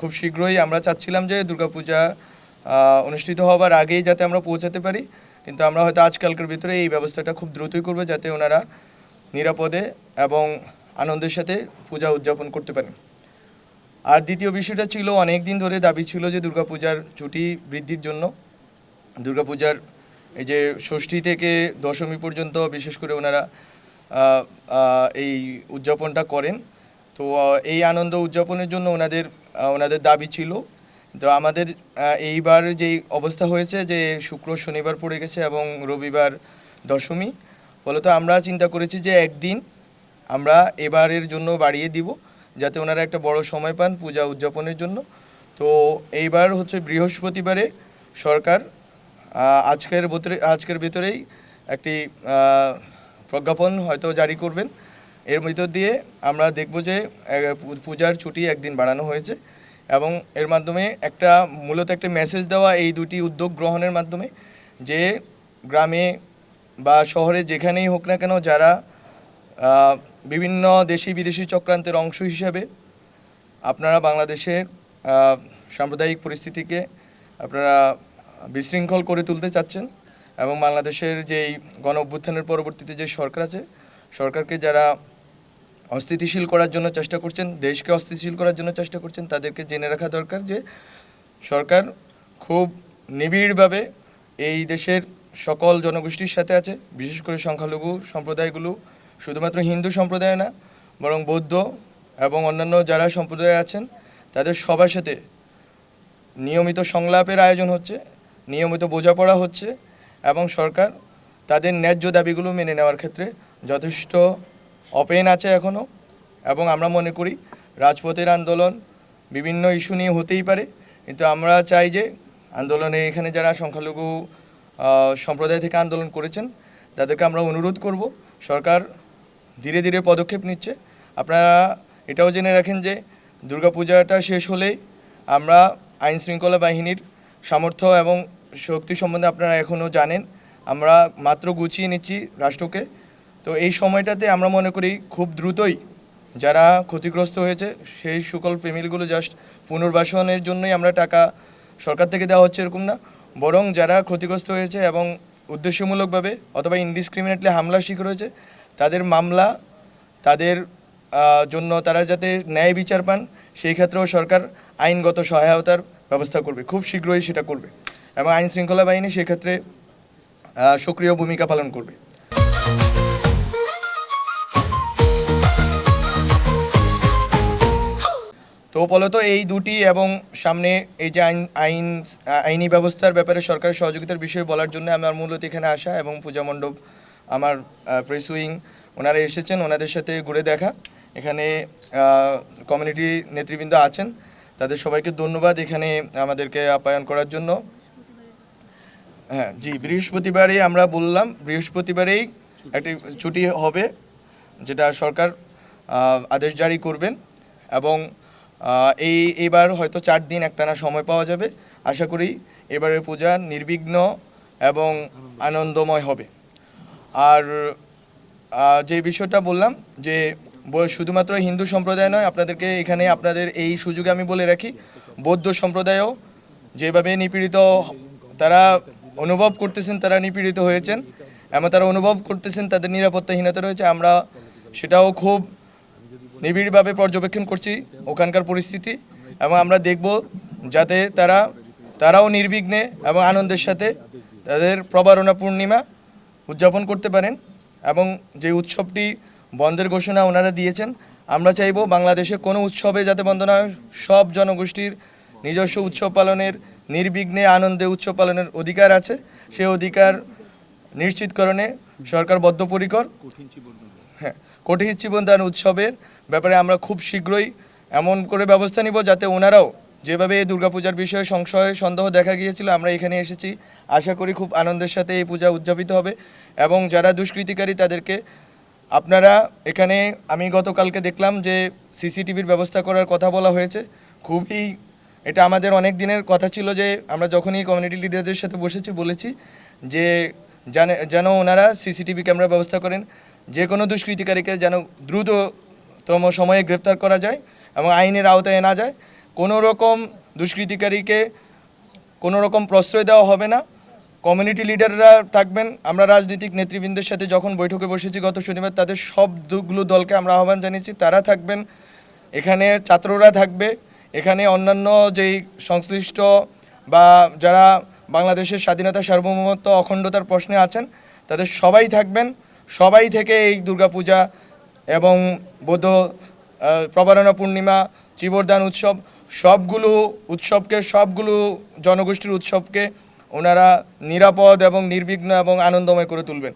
খুব শীঘ্রই আমরা চাচ্ছিলাম যে দুর্গাপূজা অনুষ্ঠিত হওয়ার আগেই যাতে আমরা পৌঁছাতে পারি। কিন্তু আমরা হয়তো আজকালকার ভিতরে এই ব্যবস্থাটা খুব দ্রুতই করব যাতে ওনারা নিরাপদে এবং আনন্দের সাথে পূজা উদযাপন করতে পারেন। আর দ্বিতীয় বিষয়টা ছিল অনেক দিন ধরে দাবি ছিল যে দুর্গাপূজার ছুটি বৃদ্ধির জন্য। দুর্গাপূজার এই যে ষষ্ঠী থেকে দশমী পর্যন্ত বিশেষ করে ওনারা এই উদযাপনটা করেন। তো এই আনন্দ উদযাপনের জন্য ওনাদের ওনাদের দাবি ছিল। তো আমাদের এইবার যেই অবস্থা হয়েছে যে শুক্র শনিবার পড়ে গেছে এবং রবিবার দশমী, ফলত আমরা চিন্তা করেছি যে একদিন আমরা এবারের জন্য বাড়িয়ে দিব, যাতে ওনারা একটা বড় সময় পান পূজা উদযাপনের জন্য। তো এইবার হচ্ছে বৃহস্পতিবারে সরকার আজকের ভিতরে, আজকের ভিতরেই একটি প্রজ্ঞাপন হয়তো জারি করবেন। এর ভিতর দিয়ে আমরা দেখব যে পূজার ছুটি একদিন বাড়ানো হয়েছে। এবং এর মাধ্যমে একটা, মূলত একটা মেসেজ দেওয়া এই দুটি উদ্যোগ গ্রহণের মাধ্যমে যে গ্রামে বা শহরে যেখানেই হোক না কেন যারা বিভিন্ন দেশি বিদেশি চক্রান্তের অংশ হিসাবে আপনারা বাংলাদেশের সাম্প্রদায়িক পরিস্থিতিকে আপনারা বিশৃঙ্খল করে তুলতে চাচ্ছেন এবং বাংলাদেশের যেই গণ অভ্যুত্থানের পরবর্তীতে যে সরকার আছে, সরকারকে যারা অস্থিতিশীল করার জন্য চেষ্টা করছেন, দেশকে অস্থিতিশীল করার জন্য চেষ্টা করছেন, তাদেরকে জেনে রাখা দরকার যে সরকার খুব নিবিড়ভাবে এই দেশের সকল জনগোষ্ঠীর সাথে আছে, বিশেষ করে সংখ্যালঘু সম্প্রদায়গুলো, শুধুমাত্র হিন্দু সম্প্রদায় না, বরং বৌদ্ধ এবং অন্যান্য যারা সম্প্রদায় আছেন, তাদের সবার সাথে নিয়মিত সংলাপের আয়োজন হচ্ছে, নিয়মিত বোঝাপড়া হচ্ছে এবং সরকার তাদের ন্যায্য দাবিগুলো মেনে নেওয়ার ক্ষেত্রে যথেষ্ট অপেন আছে এখনও এবং আমরা মনে করি রাজপথের আন্দোলন বিভিন্ন ইস্যু নিয়ে হতেই পারে। কিন্তু আমরা চাই যে আন্দোলনে এখানে যারা সংখ্যালঘু সম্প্রদায় থেকে আন্দোলন করেছেন, তাদেরকে আমরা অনুরোধ করব, সরকার ধীরে ধীরে পদক্ষেপ নিচ্ছে। আপনারা এটাও জেনে রাখেন যে দুর্গাপূজাটা শেষ হলেই আমরা আইন শৃঙ্খলা বাহিনীর সামর্থ্য এবং শক্তি সম্বন্ধে আপনারা এখনও জানেন। আমরা মাত্র গুছিয়ে নিচ্ছি রাষ্ট্রকে। তো এই সময়টাতে আমরা মনে করি খুব দ্রুতই যারা ক্ষতিগ্রস্ত হয়েছে, সেই সকল ফ্যামিলিগুলো জাস্ট পুনর্বাসনের জন্যই আমরা টাকা সরকার থেকে দেওয়া হচ্ছে এরকম না। বরং যারা ক্ষতিগ্রস্ত হয়েছে এবং উদ্দেশ্যমূলকভাবে অথবা ইনডিসক্রিমিনেটলি হামলার শিকার হয়েছে, তাদের মামলা, তাদের জন্য তারা যাতে ন্যায় বিচার পান, সেই ক্ষেত্রেও সরকার আইনগত সহায়তার ব্যবস্থা করবে, খুব শীঘ্রই সেটা করবে এবং আইন শৃঙ্খলা বাহিনী সেক্ষেত্রে সক্রিয় ভূমিকা পালন করবে। তো ফলত এই দুটি এবং সামনে এই যে আইন আইন আইনি ব্যবস্থার ব্যাপারে সরকারের সহযোগিতার বিষয়ে বলার জন্য আমার মূলত এখানে আসা এবং পূজা মণ্ডপ, আমার প্রেস উইং ওনারা এসেছেন, ওনাদের সাথে ঘুরে দেখা। এখানে কমিউনিটি নেতৃবৃন্দ আছেন। তাদের সবাইকে ধন্যবাদ এখানে আমাদেরকে আপ্যায়ন করার জন্য। হ্যাঁ জি, বৃহস্পতিবারে আমরা বললাম, বৃহস্পতিবারেই একটি ছুটি হবে, যেটা সরকার আদেশ জারি করবেন। এবং এই এবার হয়তো চার দিন একটানা সময় পাওয়া যাবে। আশা করি এবারের পূজা নির্বিঘ্ন এবং আনন্দময় হবে। আর যে বিষয়টা বললাম যে শুধুমাত্র হিন্দু সম্প্রদায় নয়, আপনাদেরকে এখানে আপনাদের এই সুযোগে আমি বলে রাখি, বৌদ্ধ সম্প্রদায়ও যেভাবে নিপীড়িত তারা অনুভব করতেছেন, তারা নিপীড়িত হয়েছেন এবং তারা অনুভব করতেছেন তাদের নিরাপত্তাহীনতা রয়েছে, আমরা সেটাও খুব নিবিড়ভাবে পর্যবেক্ষণ করছি ওখানকার পরিস্থিতি এবং আমরা দেখব যাতে তারা, তারাও নির্বিঘ্নে এবং আনন্দের সাথে তাদের প্রবারণা পূর্ণিমা উদযাপন করতে পারেন এবং যে উৎসবটি বন্ধের ঘোষণা ওনারা দিয়েছেন, আমরা চাইব বাংলাদেশে কোনো উৎসবে যাতে বন্ধ না সব জনগোষ্ঠীর নিজস্ব উৎসব পালনের নির্বিঘ্নে আনন্দে উৎসব পালনের অধিকার আছে, সে অধিকার নিশ্চিতকরণে সরকার বদ্ধপরিকর। হ্যাঁ কঠিন জীবনদান উৎসবের ব্যাপারে আমরা খুব শীঘ্রই এমন করে ব্যবস্থা নিব যাতে ওনারাও যেভাবে এই দুর্গাপূজার বিষয়ে সংশয়, সন্দেহ দেখা গিয়েছিল, আমরা এখানে এসেছি। আশা করি খুব আনন্দের সাথে এই পূজা উদযাপিত হবে এবং যারা দুষ্কৃতিকারী তাদেরকে আপনারা এখানে, আমি গতকালকে দেখলাম যে সিসিটিভির ব্যবস্থা করার কথা বলা হয়েছে। খুবই এটা আমাদের অনেক দিনের কথা ছিল যে আমরা যখনই কমিউনিটি লিডারদের সাথে বসেছি, বলেছি যে যেন ওনারা সিসিটিভি ক্যামেরা ব্যবস্থা করেন। যে কোনো দুষ্কৃতিকারীকে যেন দ্রুততম সময়ে গ্রেপ্তার করা যায় এবং আইনের আওতায় না যায়। কোনো রকম দুষ্কৃতিকারীকে কোনো রকম প্রশ্রয় দেওয়া হবে না। কমিউনিটি লিডাররা থাকবেন। আমরা রাজনৈতিক নেতৃবৃন্দের সাথে যখন বৈঠকে বসেছি গত শনিবার, তাদের সব দুগুলো দলকে আমরা আহ্বান জানিয়েছি। তারা থাকবেন। এখানে ছাত্ররা থাকবে। এখানে অন্যান্য যেই সংশ্লিষ্ট বা যারা বাংলাদেশের স্বাধীনতা সার্বভৌমত্ব অখণ্ডতার প্রশ্নে আছেন, তাদের সবাই থাকবেন। সবাই থেকে এই দুর্গাপূজা এবং বৌদ্ধ প্রবারণা পূর্ণিমা চিবরদান উৎসব, সবগুলো উৎসবকে, সবগুলো জনগোষ্ঠীর উৎসবকে ওনারা নিরাপদ এবং নির্বিঘ্ন এবং আনন্দময় করে তুলবেন।